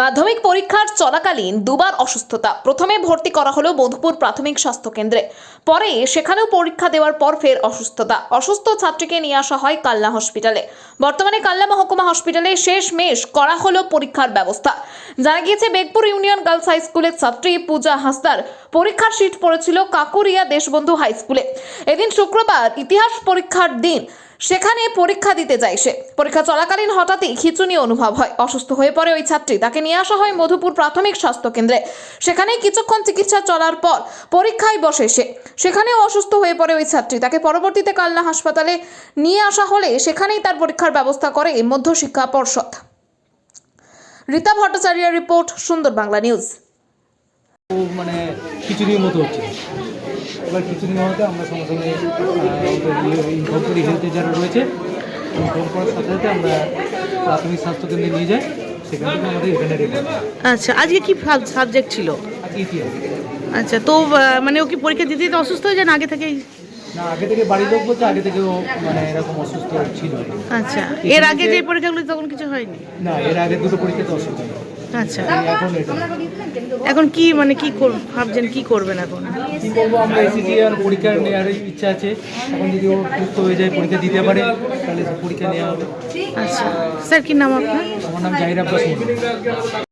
মাধ্যমিক পরীক্ষার চলাকালীন দুবার অসুস্থতা। প্রথমে ভর্তি করা হলো মধুপুর প্রাথমিক স্বাস্থ্য কেন্দ্রে। পরে সেখানেও পরীক্ষা দেওয়ার পর ফের অসুস্থতা। অসুস্থ ছাত্রীকে নিয়ে আসা হয় কাল্লা হসপিটালে। বর্তমানে কাল্লা মহকুমা হসপিটালে শেষ মেশ করা হলো পরীক্ষার ব্যবস্থা। জানা গিয়েছে, বেগপুর ইউনিয়ন গার্লস হাই স্কুলের ছাত্রী পূজা হাসদার পরীক্ষার সিট পড়েছিল কাকুরিয়া দেশবন্ধু হাই স্কুলে। এদিন শুক্রবার ইতিহাস পরীক্ষার দিন সেখানে পরীক্ষা দিতে যায় সে। পরীক্ষা চলাকালীন হঠাৎই খিচুনি অনুভব হয়। অসুস্থ হয়ে পড়ে ওই ছাত্রী। তাকে নিয়ে আসা হয় মধুপুর প্রাথমিক স্বাস্থ্য কেন্দ্রে। সেখানে কিছুক্ষণ চিকিৎসা চলার পর পরীক্ষায় বসে সে। সেখানেও অসুস্থ হয়ে পড়ে ওই ছাত্রী। তাকে পরবর্তীতে কালনা হাসপাতালে নিয়ে আসা হলে সেখানেই তার পরীক্ষার ব্যবস্থা করে মধ্যশিক্ষা পর্ষদ। রীতা ভট্টাচার্যের রিপোর্ট, সুন্দর বাংলা নিউজ। মানে খিচুড়ির মতো হচ্ছে। এবার খিচুড়ি হওয়াতে আমরা সঙ্গে সঙ্গে ইনফর্ম করি হেলথে যারা রয়েছে ইনফর্ম করার সাথে সাথে আমরা প্রাথমিক স্বাস্থ্যকেন্দ্রে নিয়ে যাই সেখান থেকে আমাদের এখানে রেখে আচ্ছা আজকে কি সাবজেক্ট ছিল? ইতিহাস আচ্ছা তো মানে ও কি পরীক্ষা দিতে দিতে অসুস্থ হয়ে যান আগে থেকেই? না আগে থেকে বাড়ির লোক বলছে আগে থেকেও মানে এরকম অসুস্থ ছিল। আচ্ছা এর আগে যে পরীক্ষাগুলো তখন কিছু হয়নি? না এর আগে দুটো পরীক্ষাতে অসুস্থ। আচ্ছা। এখন এখন কি মানে কি করব ভাবছেন কি করবেন এখন? কি করব আমরা এসেছি আর পরীক্ষা নেওয়ার ইচ্ছা আছে। এখন যদি ও সুস্থ হয়ে যায় পরীক্ষা দিতে পারে তাহলে পরীক্ষা নেওয়া হবে। আচ্ছা। স্যার কি নাম আপনার? আমার নাম জাহির আব্বাস।